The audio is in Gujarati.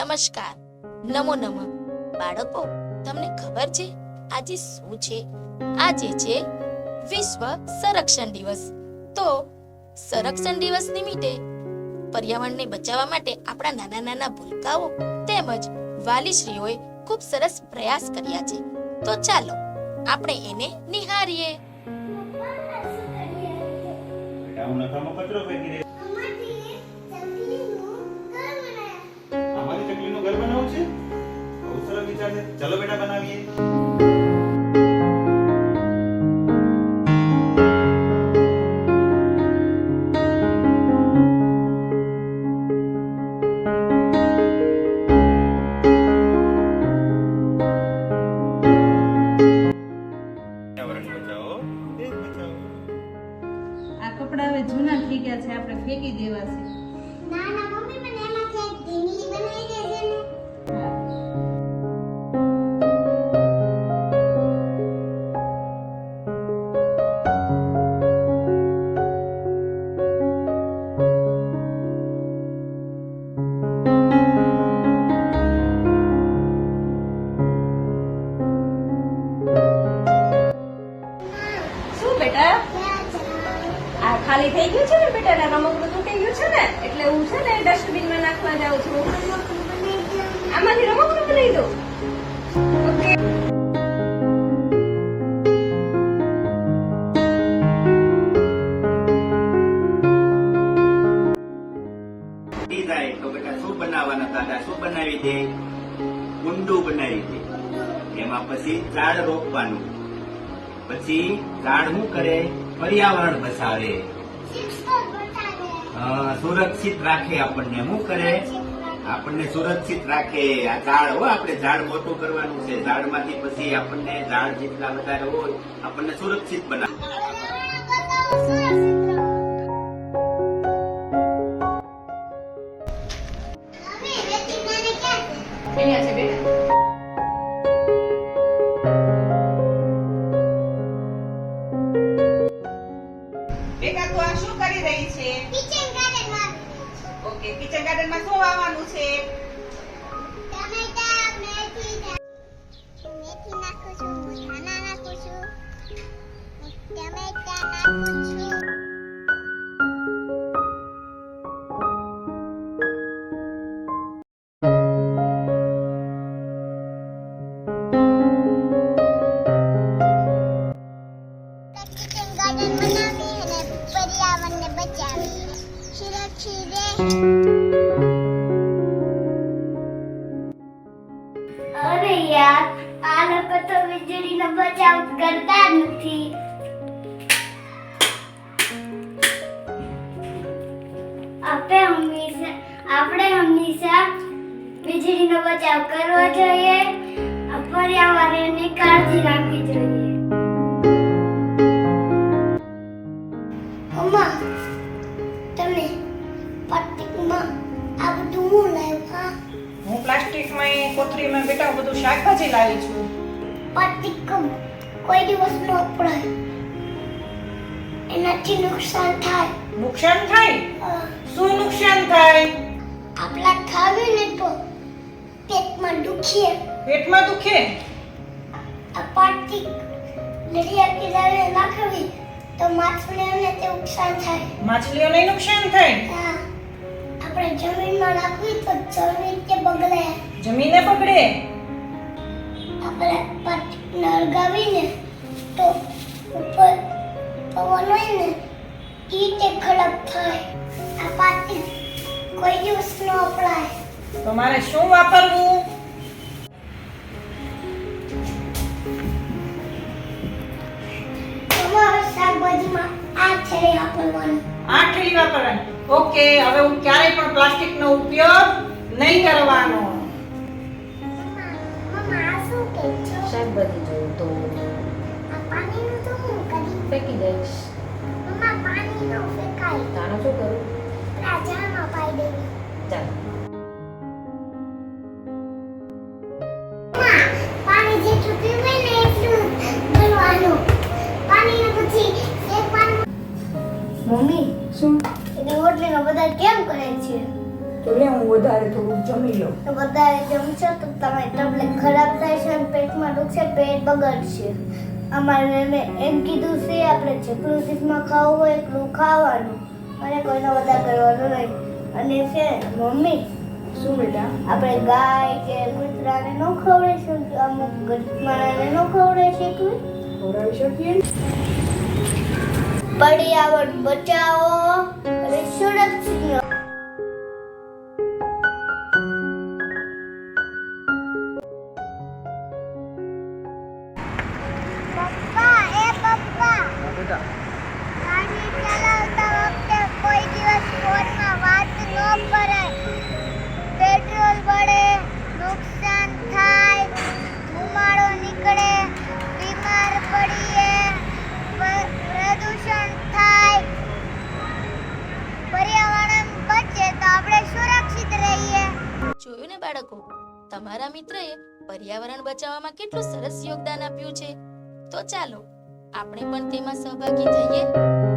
નમસ્કાર. નમો નમઃ. બાળકો, તમને ખબર છે? આજે શું છે? આજે છે વિશ્વ સંરક્ષણ દિવસ. તો સંરક્ષણ દિવસ નિમિત્તે પર્યાવરણને બચાવવા માટે આપણા નાના નાના ભૂલકાઓ તેમજ વાલીશ્રીઓએ ખૂબ સરસ પ્રયાસ કર્યા છે. તો ચાલો, આપણે એને નકામો કચરો ફેંકી ગયા છે આપણે ફેંકી દેવા છે. નાખવા જાઉં છું. આમાંથી રમકડું બનાવી બેટા શું બનાવી દે ઊંડું બનાવી દે એમાં પછી ઝાડ રોપવાનું. પછી ઝાડ કરે? પર્યાવરણ બસાવે. સુરક્ષિત રાખે આપણને. શું કરે? આપણને સુરક્ષિત રાખે. આ ઝાડ, હો, આપણે ઝાડ મોટું કરવાનું છે. ઝાડમાંથી પછી આપણને ઝાડ જેટલા વધારે હોય, આપણને સુરક્ષિત બનાવે. અરે યાર આ વીજળીનો બચાવ કરતા નથી. આપણે હંમેશા આપણે હંમેશા વીજળીનો બચાવ કરવો જોઈએ આ પર્યાવરણની કાળજી રાખવી જોઈએ. અમ્મા તમે પ્લાસ્ટિકમાં આ બધું હું લાવ્યા? હું. પ્લાસ્ટિકમાં એ કોથળીમાં બેટા બધું શાકભાજી લાવી છું. પ્લાસ્ટિક કોઈ દિવસ ન વપરાય એનાથી નુકસાન થાય. નુકસાન થાય? શું નુકસાન થાય? આપલા ખાવી ને તો પેટમાં દુખે. પેટમાં દુખે? આ પ્લાસ્ટિક દરિયા કિનારે નાખવી તો માછલીઓને તે નુકસાન થાય. માછલીઓને નુકસાન થાય? હા. આપણે જમીનમાં નાખવી તો જમીન કે બગડે. જમીને બગડે? આપણે પ્લાસ્ટિકને નળગાવીને તો ઉપર પવન હોય ને ઈ તે ખરાબ થાય. આ પાટી કોઈ દિવસ ન વપરાય તો મારે શું વાપરવું? તમારે શાકભાજીમાં આ છેડે વાપરવાનું. આ વાપરવાની. ઓકે હવે હું ક્યારેય પણ પ્લાસ્ટિકનો ઉપયોગ નહીં કરવાનો. મમ્મા આ શું કે છો? શાકભાજી જોઉં તો. પાણીનું તો હું કરી ફેંકી દઈશ. મમ્મા પાણી ન ફેંકાય. તાનો શું કરું? રાજામાં પાઈ દેવી ચાલો. પાણી જેટલું પીવું ને એટલું ભરવાનું. પાણીને પછી ફેંકવાનું. મમ્મી શું? એને રોટલીનો બધા કેમ કરે છે? તો લે હું વધારે થોડુંક જમી લઉં. તો વધારે જમશો તો તમે તબિયત ખરાબ થાય છે અને પેટમાં દુખશે પેટ બગડશે. અમારે મેં એમ કીધું છે આપણે જેટલું શીખમાં ખાવું હોય એટલું ખાવાનું. અને કોઈનો વધારે કરવાનું નહીં. અને છે મમ્મી શું બેટા? આપણે ગાય કે કૂતરાને ન ખવડાવી શકીએ અમુક ગરીબ માણસને ન ખવડાવી શકીએ. ખવડાવી શકીએ? પર્યાવરણ બચાવો અને સુરક્ષિત પપ્પા ગાડી ચલાવતા વખતે કોઈ દિવસ ફોનમાં વાત ન કરાય. પેટ્રોલ બળે નુકસાન થાય ધુમાડો નીકળે બીમાર પડીએ પ્રદૂષણ થાય. પર્યાવરણ બચે તો આપણે સુરક્ષિત રહીએ. જોયું ને બાળકો? તમારા મિત્રએ પર્યાવરણ બચાવવામાં કેટલું સરસ યોગદાન આપ્યું છે. તો ચાલો આપણે પણ તેમાં સહભાગી થઈએ.